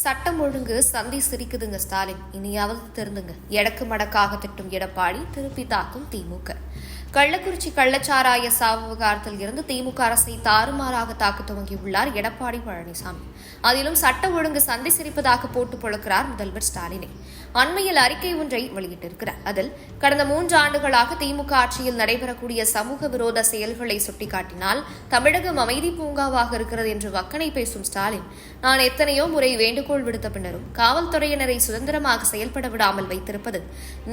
சட்டம் ஒழுங்கு சந்தி சிரிக்குதுங்க ஸ்டாலின். இனியாவது திருந்துங்க. எடக்கு மடக்காக திட்டும் எடப்பாடி திருப்பி தாக்கும் திமுக. கள்ளக்குறிச்சி கள்ளச்சாராய சாவு விவகாரத்தில் இருந்து திமுக அரசை தாறுமாறாக தாக்க துவங்கியுள்ளார் எடப்பாடி பழனிசாமி. அதிலும் சட்ட ஒழுங்கு சந்தி சிரிப்பதாக போட்டு பொழுக்கிறார் முதல்வர் ஸ்டாலினை. அண்மையில் அறிக்கை ஒன்றை வெளியிட்டிருக்கிறார். அதில் கடந்த மூன்று ஆண்டுகளாக திமுக ஆட்சியில் நடைபெறக்கூடிய சமூக விரோத செயல்களை சுட்டிக்காட்டினால் தமிழகம் அமைதி பூங்காவாக இருக்கிறது என்று வக்கனை பேசும் ஸ்டாலின் நான் எத்தனையோ முறை வேண்டுகோள் விடுத்த பின்னரும் காவல்துறையினரை சுதந்திரமாக செயல்பட விடாமல் வைத்திருப்பது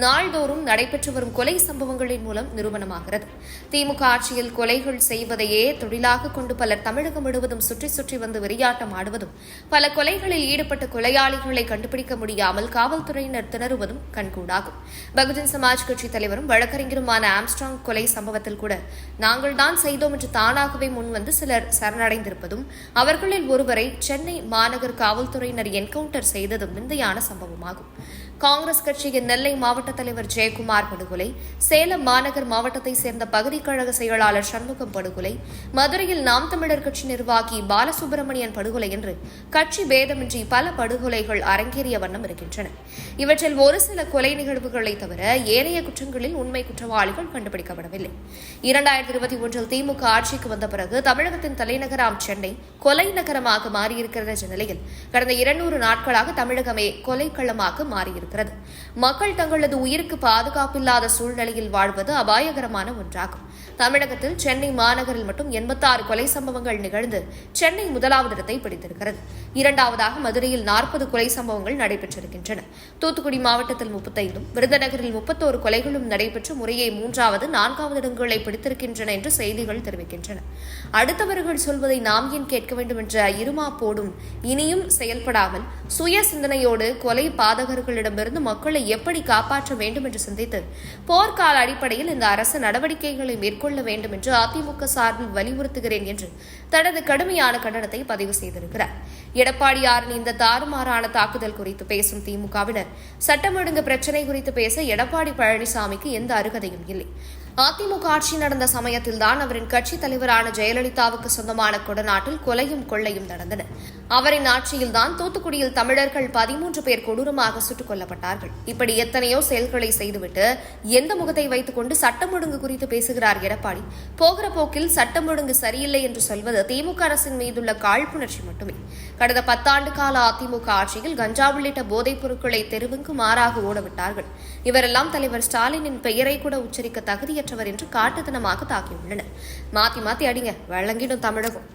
நாள்தோறும் நடைபெற்று வரும் கொலை சம்பவங்களின் மூலம் நிறுவனம் நிரூபணமாகிறது திமுக ஆட்சியில் கொலைகள் செய்வதையே தொழிலாக கொண்டு பலர் தமிழகம் முழுவதும் சுற்றி சுற்றி வந்து வெறியாட்டம் ஆடுவதும் பல கொலைகளில் ஈடுபட்ட கொலையாளிகளை கண்டுபிடிக்க முடியாமல் காவல்துறையினர் திணறுவதும் கண்கூடாகும். பகுஜன் சமாஜ் கட்சித் தலைவரும் வழக்கறிஞருமான ஆம்ஸ்ட்ராங் கொலை சம்பவத்தில் கூட நாங்கள் தான் செய்தோம் என்று தானாகவே முன்வந்து சிலர் சரணடைந்திருப்பதும் அவர்களில் ஒருவரை சென்னை மாநகர் காவல்துறையினர் என்கவுண்டர் செய்ததும் விந்தையான சம்பவமாகும். காங்கிரஸ் கட்சியின் நெல்லை மாவட்ட தலைவர் ஜெயக்குமார் படுகொலை சேலம் மாநகர் மாவட்ட மாவட்டத்தை சேர்ந்த பகுதி கழக செயலாளர் சண்முகம் படுகொலை மதுரையில் நாம் தமிழர் கட்சி நிர்வாகி பாலசுப்பிரமணியன் படுகொலை என்று கட்சி பேதமின்றி பல படுகொலைகள் அரங்கேறிய வண்ணம் இருக்கின்றன. இவற்றில் ஒரு சில கொலை நிகழ்வுகளை தவிர ஏனைய குற்றங்களில் உண்மை குற்றவாளிகள் கண்டுபிடிக்கப்படவில்லை. இரண்டாயிரத்தி இருபத்தி ஒன்றில் திமுக ஆட்சிக்கு வந்த பிறகு தமிழகத்தின் தலைநகராம் சென்னை கொலை நகரமாக மாறியிருக்கிறது என்ற நிலையில் கடந்த இருநூறு நாட்களாக தமிழகமே கொலைக்களமாக மாறியிருக்கிறது. மக்கள் தங்களது உயிருக்கு பாதுகாப்பில்லாத சூழ்நிலையில் வாழ்வது அபாயகரம் அபாயகரமான ஒன்றாகும். தமிழகத்தில் சென்னை மாநகரில் மட்டும் எண்பத்தாறு கொலை சம்பவங்கள் நிகழ்ந்து சென்னை முதலாவது இடத்தை பிடித்திருக்கிறது. இரண்டாவதாக மதுரையில் நாற்பது கொலை சம்பவங்கள் நடைபெற்றிருக்கின்றன. தூத்துக்குடி மாவட்டத்தில் முப்பத்தைந்தும் விருதுநகரில் முப்பத்தோரு கொலைகளும் நடைபெற்று முறையே மூன்றாவது நான்காவது இடங்களை பிடித்திருக்கின்றன என்று செய்திகள் தெரிவிக்கின்றன. அடுத்தவர்கள் சொல்வதை நாம் ஏன் கேட்க வேண்டும் என்ற இருமாப்போடும் இனியும் செயல்படாமல் சுய சிந்தனையோடு கொலை பாதகர்களிடமிருந்து மக்களை எப்படி காப்பாற்ற வேண்டும் என்று சிந்தித்து போர்க்கால அடிப்படையில் இந்த அரசு நடவடிக்கைகளை மேற்கொள்ள வேண்டும் என்று அதிமுக சார்பில் வலியுறுத்துகிறேன் என்று தனது கடுமையான கண்டனத்தை பதிவு செய்திருக்கிறார். எடப்பாடியாரின் இந்த தாறுமாறான தாக்குதல் குறித்து பேசும் திமுகவினர் சட்டம் ஒழுங்கு பிரச்சினை குறித்து பேச எடப்பாடி பழனிசாமிக்கு எந்த அருகதையும் இல்லை. அதிமுக ஆட்சி நடந்த சமயத்தில்தான் அவரின் கட்சித் தலைவரான ஜெயலலிதாவுக்கு சொந்தமான கொடநாட்டில் கொலையும் கொள்ளையும் நடந்தன. அவரின் ஆட்சியில்தான் தூத்துக்குடியில் தமிழர்கள் பதிமூன்று பேர் கொடூரமாக சுட்டுக் கொல்லப்பட்டார்கள். இப்படி எத்தனையோ செயல்களை செய்துவிட்டு எந்த முகத்தை வைத்துக் கொண்டு சட்டம் ஒழுங்கு குறித்து பேசுகிறார் எடப்பாடி? போகிற போக்கில் சட்டம் ஒழுங்கு சரியில்லை என்று சொல்வது திமுக அரசின் மீதுள்ள காழ்ப்புணர்ச்சி மட்டுமே. கடந்த பத்தாண்டு கால அதிமுக ஆட்சியில் கஞ்சா உள்ளிட்ட போதைப் பொருட்களை தெருவுக்கு மாறாக ஓடவிட்டார்கள். இவரெல்லாம் தலைவர் ஸ்டாலினின் பெயரை கூட உச்சரிக்க பெற்றவர் என்று காட்டுத்தனமாக தாக்கியுள்ளனர். மாத்தி மாத்தி அடிங்க வழங்கிடும் தமிழகம்.